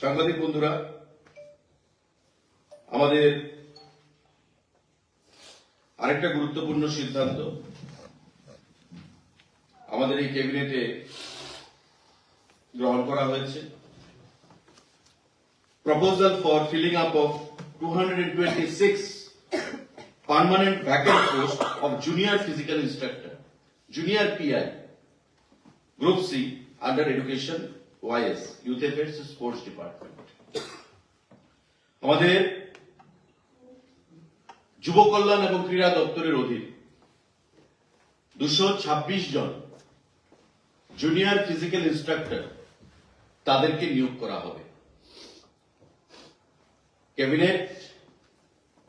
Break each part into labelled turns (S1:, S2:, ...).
S1: সাংবাদিক বন্ধুরা, আমাদের আরেকটা গুরুত্বপূর্ণ সিদ্ধান্ত। আমাদের এই ক্যাবিনেটে গ্রহণ করা হয়েছে। Proposal for filling up of 226 permanent vacant post of junior physical instructor, junior PI group C, under education YS youth affairs sports department আমাদের যুব কল্যাণ এবং ক্রীড়া দপ্তরের অধীন দুশো ছাব্বিশ জন জুনিয়র ফিজিক্যাল ইনস্ট্রাক্টর তাদেরকে নিয়োগ করা হবে। ক্যাবিনেট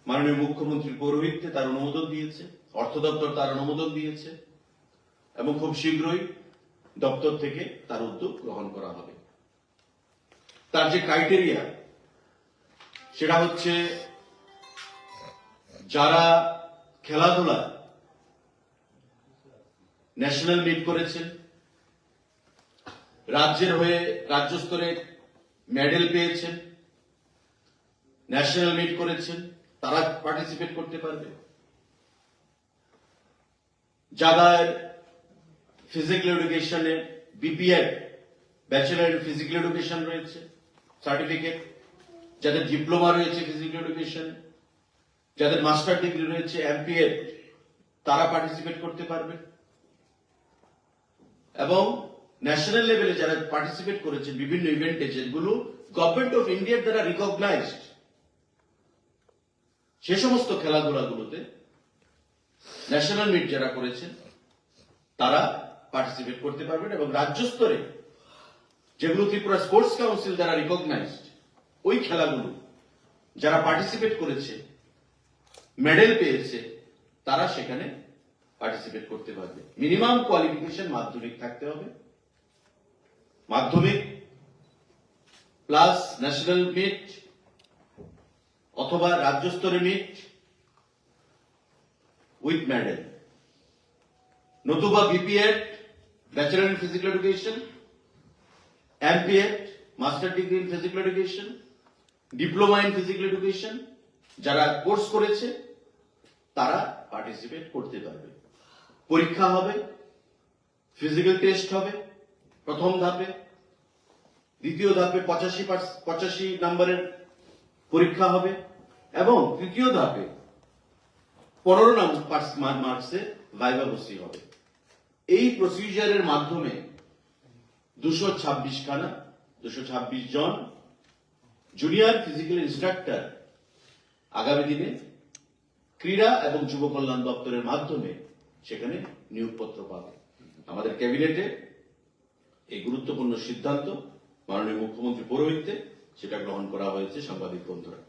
S1: মাননীয় মুখ্যমন্ত্রী পৌরোহিত্যে তার অনুমোদন দিয়েছে, অর্থ দপ্তর তার অনুমোদন দিয়েছে এবং খুব শীঘ্রই দপ্তর থেকে তার উদ্যোগ গ্রহণ করা হবে। তার যে ক্রাইটেরিয়া সেটা হচ্ছে যারা খেলাধুলা ন্যাশনাল মিট করেছেন রাজ্যের হয়ে রাজ্য স্তরে মেডেল পেয়েছেন ন্যাশনাল মিট করেছেন তারা পার্টিসিপেট করতে পারবে। যাদের physical এডুকেশনে BPEd bachelor in physical education রয়েছে সার্টিফিকেট যাদের ডিপ্লোমা রয়েছে ফিজিক্যাল এডুকেশন যাদের মাস্টার ডিগ্রি রয়েছে এমপিএড তারা পার্টিসিপেট করতে পারবে। এবং ন্যাশনাল লেভেলে যারা পার্টিসিপেট করেছে বিভিন্ন ইভেন্টে যেগুলো গভর্নমেন্ট অফ ইন্ডিয়ার দ্বারা রিকগনাইজড সে সমস্ত খেলাধুলাগুলোতে ন্যাশনাল মিট যারা করেছেন, তারা পার্টিসিপেট করতে পারবেন এবং রাজ্য স্তরে যেগুলো ত্রিপুরা স্পোর্টস কাউন্সিল দ্বারা রিকগনাইজড ওই খেলাগুলো যারা পার্টিসিপেট করেছে মেডেল পেয়েছে, তারা সেখানে পার্টিসিপেট করতে পারবে। মিনিমাম কোয়ালিফিকেশন মাধ্যমিক থাকতে হবে। মাধ্যমিক প্লাস ন্যাশনাল মিট অথবা রাজ্য স্তরে মিট উইথ মেডেল নতুবা BPEd bachelor in physical education MPEd master degree in physical education diploma in physical education যারা কোর্স করেছে, তারা পার্টিসিপেট করতে পারবে। পরীক্ষা হবে ফিজিক্যাল টেস্ট হবে, প্রথম ধাপে। দ্বিতীয় ধাপে পঁচাশি পঁচাশি নাম্বারের পরীক্ষা হবে এবং তৃতীয় ধাপে পনেরো নাম্বার মার্কসে ভাইবা বসি হবে। এই প্রসিজারের মাধ্যমে দুশো ছাব্বিশ খানা, দুশো ছাব্বিশ জন জুনিয়র ফিজিক্যাল ইনস্ট্রাক্টর আগামী দিনে ক্রীড়া এবং যুব কল্যাণ দপ্তরের মাধ্যমে সেখানে নিয়োগপত্র পাবে। আমাদের ক্যাবিনেটে এই গুরুত্বপূর্ণ সিদ্ধান্ত মাননীয় মুখ্যমন্ত্রী পৌরোহিত্যে সেটা গ্রহণ করা হয়েছে সাংবাদিক বন্ধুরা।